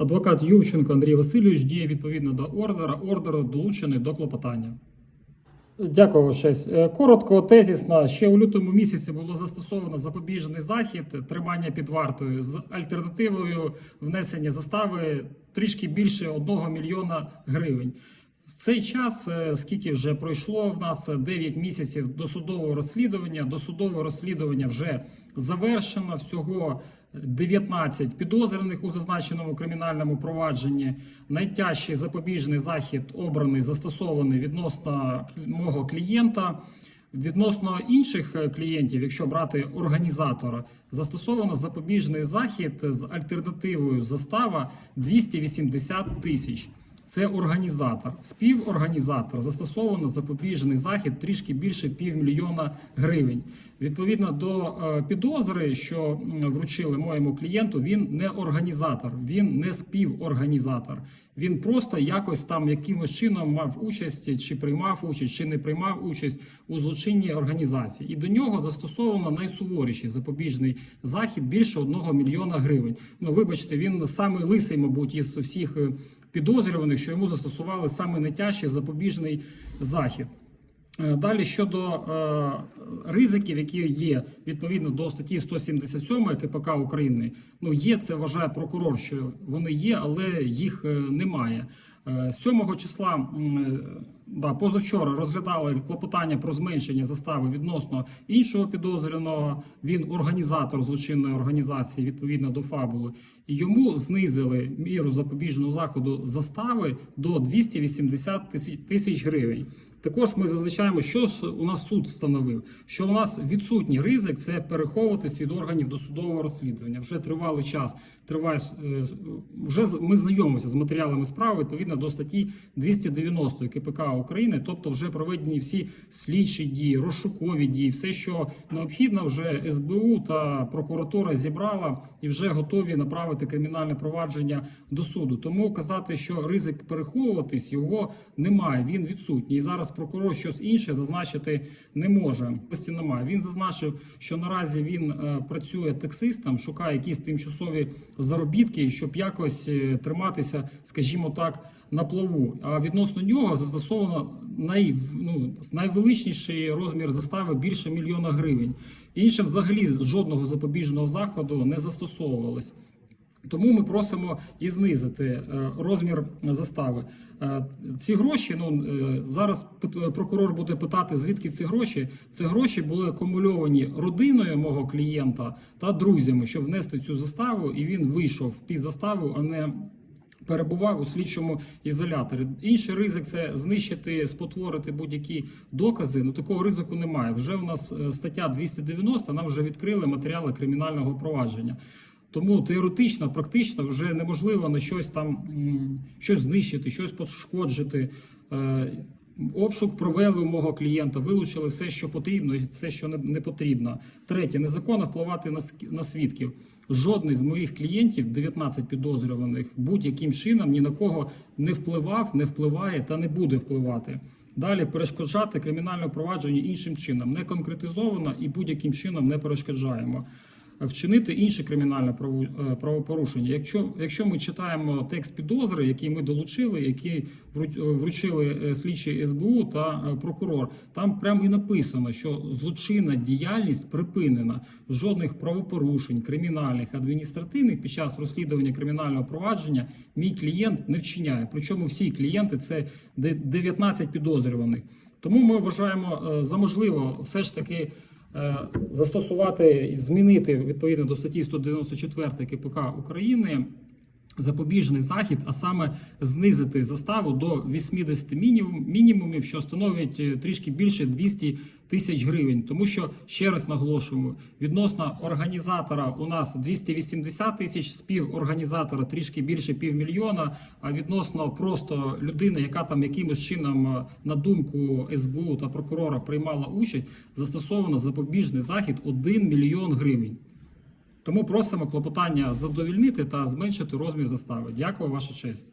Адвокат Ювченко Андрій Васильович діє відповідно до ордера. Ордер долучений до клопотання. Дякую, честь. Е, Коротко, тезісно. Ще у лютому місяці було застосовано запобіжний захід тримання під вартою з альтернативою внесення застави трішки більше 1 мільйона гривень. В цей час, е, скільки вже пройшло, в нас 9 місяців досудового розслідування. Досудове розслідування вже завершено. Всього 19 підозрюваних у зазначеному кримінальному провадженні. Найтяжчий запобіжний захід обраний застосований відносно мого клієнта. Відносно інших е, клієнтів, якщо брати організатора, застосовано запобіжний захід з альтернативою застава 280 тисяч. Це організатор. Співорганізатор застосовано запобіжний захід трішки більше півмільйона гривень. Відповідно до е, підозри, що вручили моєму клієнту, він не організатор, він не співорганізатор. Він просто якось там якимось чином мав участь, чи приймав участь, чи не приймав участь у злочинній організації. І до нього застосовано найсуворіший запобіжний захід більше одного мільйона гривень. Ну, вибачте, він самий лисий, мабуть, із всіх е, підозрюваних, що йому застосували саме найтяжчий запобіжний захід. Е, Далі щодо е, ризиків, які є відповідно до статті 177 КПК України, ну є це вважає прокурор, що вони є, але їх е, немає. Е, 7 числа е, да, позавчора розглядали клопотання про зменшення застави відносно іншого підозрюваного. Він організатор злочинної організації відповідно до фабули. Йому знизили міру запобіжного заходу застави до 280 тисяч- тисяч гривень. Також ми зазначаємо, що у нас суд встановив, що у нас відсутній ризик це переховуватись від органів досудового розслідування. Вже тривалий час триває е, вже ми знайомимося з матеріалами справи відповідно до статті 290 КПК України, тобто вже проведені всі слідчі дії, розшукові дії, все, що необхідно, вже СБУ та прокуратура зібрала і вже готові направити кримінальне провадження до суду. Тому казати, що ризик переховуватись його немає. Він відсутній. І зараз прокурор щось інше зазначити не може. Ось немає. Він зазначив, що наразі він е, працює таксистом, шукає якісь тимчасові заробітки, щоб якось е, триматися, скажімо так, на плаву. А відносно нього застосовано най, ну, найвеличніший розмір застави більше мільйона гривень. Інше взагалі жодного запобіжного заходу не застосовувалось. Тому ми просимо і знизити е, розмір застави. Е, Ці гроші ну е, зараз прокурор буде питати, звідки ці гроші. Ці гроші були акумульовані родиною мого клієнта та друзями, щоб внести цю заставу, і він вийшов під заставу, а не перебував у слідчому ізоляторі. Інший ризик це знищити, спотворити будь-які докази. Ну такого ризику немає. Вже у нас стаття 290, нам вже відкрили матеріали кримінального провадження. Тому теоретично, практично вже неможливо на щось там щось знищити, щось пошкоджити. Е, Обшук провели у мого клієнта, вилучили все, що потрібно, і все, що не, потрібно. Третє, незаконно впливати на свідків. Жодний з моїх клієнтів, 19 підозрюваних, будь-яким чином ні на кого не впливав, не впливає та не буде впливати. Далі перешкоджати кримінальне провадження іншим чином не конкретизовано і будь-яким чином не перешкоджаємо. Вчинити інше кримінальне е, правопорушення. Якщо, якщо ми читаємо текст підозри, який ми долучили, який е, вручили е, слідчі СБУ та прокурор, там прямо і написано, що злочинна діяльність припинена. Жодних правопорушень, кримінальних, адміністративних під час розслідування кримінального провадження мій клієнт не вчиняє. Причому всі клієнти це де- 19 підозрюваних. Тому ми вважаємо за можливо все ж таки застосувати і змінити відповідно до статті 194 КПК України запобіжний захід, а саме знизити заставу до 80 мінімум, мінімумів, що становить е, трішки більше 200 тисяч гривень. Тому що ще раз наголошуємо, відносно організатора у нас 280 тисяч, співорганізатора трішки більше півмільйона. А відносно просто людини, яка там якимось чином е, на думку СБУ та прокурора приймала участь, застосовано запобіжний захід 1 мільйон гривень. Тому просимо клопотання задовільнити та зменшити розмір застави. Дякую, ваша честь.